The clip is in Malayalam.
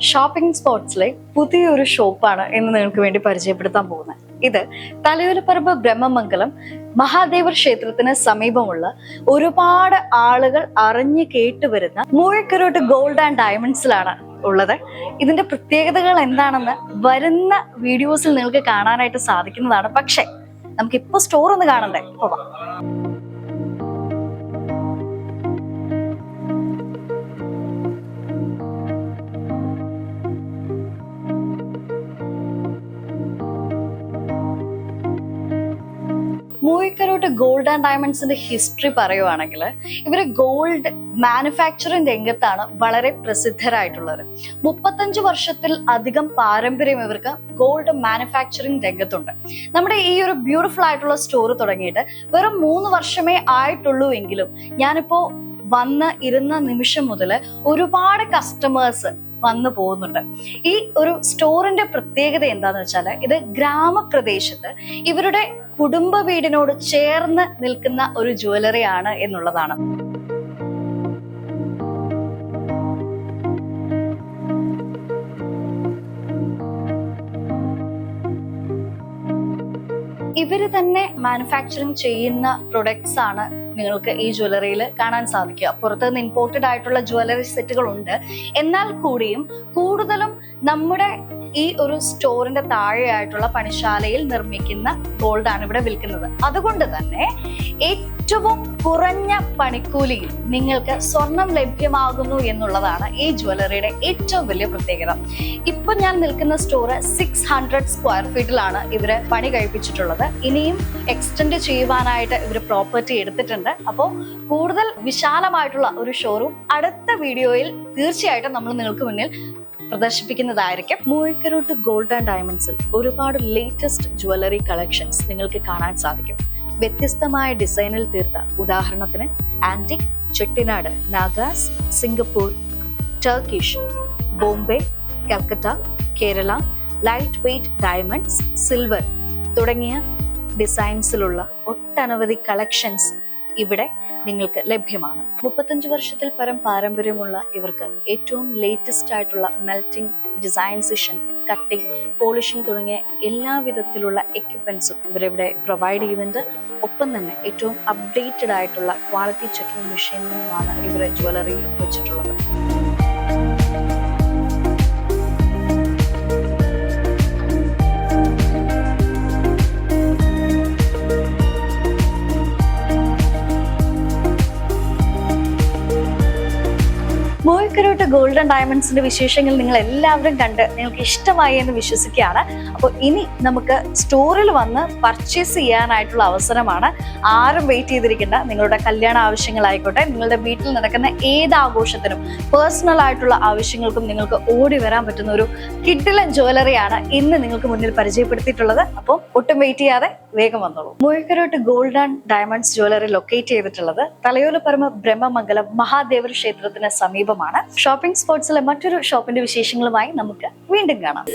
ഷോപ്പിംഗ് സ്പോട്സിലെ പുതിയൊരു ഷോപ്പാണ് ഇന്ന് നിങ്ങൾക്ക് വേണ്ടി പരിചയപ്പെടുത്താൻ പോകുന്നത്. ഇത് തലയൂരപ്പറമ്പ് ബ്രഹ്മമംഗലം മഹാദേവർ ക്ഷേത്രത്തിന് സമീപമുള്ള ഒരുപാട് ആളുകൾ അറിഞ്ഞു കേട്ടുവരുന്ന മൂഴക്കരോട്ട് ഗോൾഡ് ആൻഡ് ഡയമണ്ട്സിലാണ് ഉള്ളത്. ഇതിന്റെ പ്രത്യേകതകൾ എന്താണെന്ന് വരുന്ന വീഡിയോസിൽ നിങ്ങൾക്ക് കാണാനായിട്ട് സാധിക്കുന്നതാണ്. പക്ഷേ നമുക്ക് ഇപ്പൊ സ്റ്റോർ ഒന്ന് കാണണ്ടേ? പോവാം. മൂഴിക്കരോട്ട് ഗോൾഡ് ആൻഡ് ഡയമണ്ട്സിന്റെ ഹിസ്റ്ററി പറയുവാണെങ്കിൽ ഇവർ ഗോൾഡ് മാനുഫാക്ചറിംഗ് രംഗത്താണ് വളരെ പ്രസിദ്ധരായിട്ടുള്ളത്. മുപ്പത്തഞ്ച് വർഷത്തിൽ അധികം പാരമ്പര്യം ഇവർക്ക് ഗോൾഡ് മാനുഫാക്ചറിംഗ് രംഗത്തുണ്ട്. നമ്മുടെ ഈ ഒരു ബ്യൂട്ടിഫുൾ ആയിട്ടുള്ള സ്റ്റോർ തുടങ്ങിയിട്ട് വെറും മൂന്ന് വർഷമേ ആയിട്ടുള്ളൂ എങ്കിലും ഞാനിപ്പോ വന്ന് ഇരുന്ന നിമിഷം മുതൽ ഒരുപാട് കസ്റ്റമേഴ്സ് വന്നു പോകുന്നുണ്ട്. ഈ ഒരു സ്റ്റോറിന്റെ പ്രത്യേകത എന്താന്ന് വെച്ചാൽ ഇത് ഗ്രാമപ്രദേശത്ത് ഇവരുടെ കുടുംബ വീടിനോട് ചേർന്ന് നിൽക്കുന്ന ഒരു ജ്വല്ലറിയാണ് എന്നുള്ളതാണ്. ഇവർ തന്നെ മാനുഫാക്ചറിങ് ചെയ്യുന്ന പ്രൊഡക്ട്സ് ആണ് നിങ്ങൾക്ക് ഈ ജ്വല്ലറിയിൽ കാണാൻ സാധിക്കുക. പുറത്ത് നിന്ന് ഇമ്പോർട്ടഡ് ആയിട്ടുള്ള ജ്വല്ലറി സെറ്റുകൾ ഉണ്ട് എന്നാൽ കൂടിയും കൂടുതലും നമ്മുടെ ഈ ഒരു സ്റ്റോറിന്റെ താഴെയായിട്ടുള്ള പണിശാലയിൽ നിർമ്മിക്കുന്ന ഗോൾഡ് ആണ് ഇവിടെ വിൽക്കുന്നത്. അതുകൊണ്ട് തന്നെ ഏറ്റവും കുറഞ്ഞ പണിക്കൂലിയിൽ നിങ്ങൾക്ക് സ്വർണം ലഭ്യമാകുന്നു എന്നുള്ളതാണ് ഈ ജ്വല്ലറിയുടെ ഏറ്റവും വലിയ പ്രത്യേകത. ഇപ്പൊ ഞാൻ നിൽക്കുന്ന സ്റ്റോറ് സിക്സ് ഹൺഡ്രഡ് സ്ക്വയർ ഫീറ്റിലാണ് ഇവർ പണി കഴിപ്പിച്ചിട്ടുള്ളത്. ഇനിയും എക്സ്റ്റെൻഡ് ചെയ്യുവാനായിട്ട് ഇവർ പ്രോപ്പർട്ടി എടുത്തിട്ടുണ്ട്. അപ്പോൾ കൂടുതൽ വിശാലമായിട്ടുള്ള ഒരു ഷോറൂം അടുത്ത വീഡിയോയിൽ തീർച്ചയായിട്ടും നമ്മൾ നിങ്ങൾക്ക് മുന്നിൽ പ്രദർശിപ്പിക്കുന്നതായിരിക്കും. മൂഴിക്കരോട്ട് ഗോൾഡ് ആൻഡ് ഡയമണ്ട്സിൽ ഒരുപാട് ലേറ്റസ്റ്റ് ജ്വല്ലറി കളക്ഷൻസ് നിങ്ങൾക്ക് കാണാൻ സാധിക്കും. വ്യത്യസ്തമായ ഡിസൈനിൽ തീർത്ത ഉദാഹരണത്തിന് antique Chettinad Nagas Singapore Turkish Bombay Calcutta Kerala light weight diamonds silver തുടങ്ങിയ ഡിസൈൻസിലുള്ള ഒട്ടനവധി കളക്ഷൻസ് ഇവിടെ നിങ്ങൾക്ക് ലഭ്യമാണ്. മുപ്പത്തഞ്ച് വർഷത്തിൽ പരം പാരമ്പര്യമുള്ള ഇവർക്ക് ഏറ്റവും ലേറ്റസ്റ്റ് ആയിട്ടുള്ള മെൽറ്റിംഗ് ഡിസൈൻസിഷൻ കട്ടിംഗ് പോളിഷിംഗ് തുടങ്ങിയ എല്ലാ വിധത്തിലുള്ള എക്യുപ്മെൻസും ഇവരിവിടെ പ്രൊവൈഡ് ചെയ്യുന്നുണ്ട്. ഒപ്പം തന്നെ ഏറ്റവും അപ്ഡേറ്റഡ് ആയിട്ടുള്ള ക്വാളിറ്റി ചെക്കിംഗ് മെഷീനുമാണ് ഇവർ ജ്വല്ലറിയിൽ വെച്ചിട്ടുള്ളത്. മൂഴിക്കരോട്ട് ഗോൾഡൻ ഡയമണ്ട്സിന്റെ വിശേഷങ്ങൾ നിങ്ങൾ എല്ലാവരും കണ്ട് നിങ്ങൾക്ക് ഇഷ്ടമായി എന്ന് വിശ്വസിക്കുകയാണ്. അപ്പോൾ ഇനി നമുക്ക് സ്റ്റോറിൽ വന്ന് പർച്ചേസ് ചെയ്യാനായിട്ടുള്ള അവസരമാണ് ആരും വെയിറ്റ് ചെയ്തിരിക്കേണ്ട. നിങ്ങളുടെ കല്യാണ ആവശ്യങ്ങളായിക്കോട്ടെ നിങ്ങളുടെ വീട്ടിൽ നടക്കുന്ന ഏത് ആഘോഷത്തിനും പേഴ്സണൽ ആയിട്ടുള്ള ആവശ്യങ്ങൾക്കും നിങ്ങൾക്ക് ഓടി വരാൻ പറ്റുന്ന ഒരു കിഡിലൻ ജ്വല്ലറിയാണ് ഇന്ന് നിങ്ങൾക്ക് മുന്നിൽ പരിചയപ്പെടുത്തിയിട്ടുള്ളത്. അപ്പോൾ ഒട്ടും വെയിറ്റ് ചെയ്യാതെ വേഗം വന്നോളൂ. Muzhakkarottu gold and diamonds jewellery locate ചെയ്തിട്ടുള്ളത് തലയോലപ്പറമ്പ് ബ്രഹ്മമംഗലം മഹാദേവർ ക്ഷേത്രത്തിന് സമീപമാണ്. ഷോപ്പിംഗ് സ്പോട്സിലെ മറ്റൊരു ഷോപ്പിന്റെ വിശേഷങ്ങളുമായി നമുക്ക് വീണ്ടും കാണാം.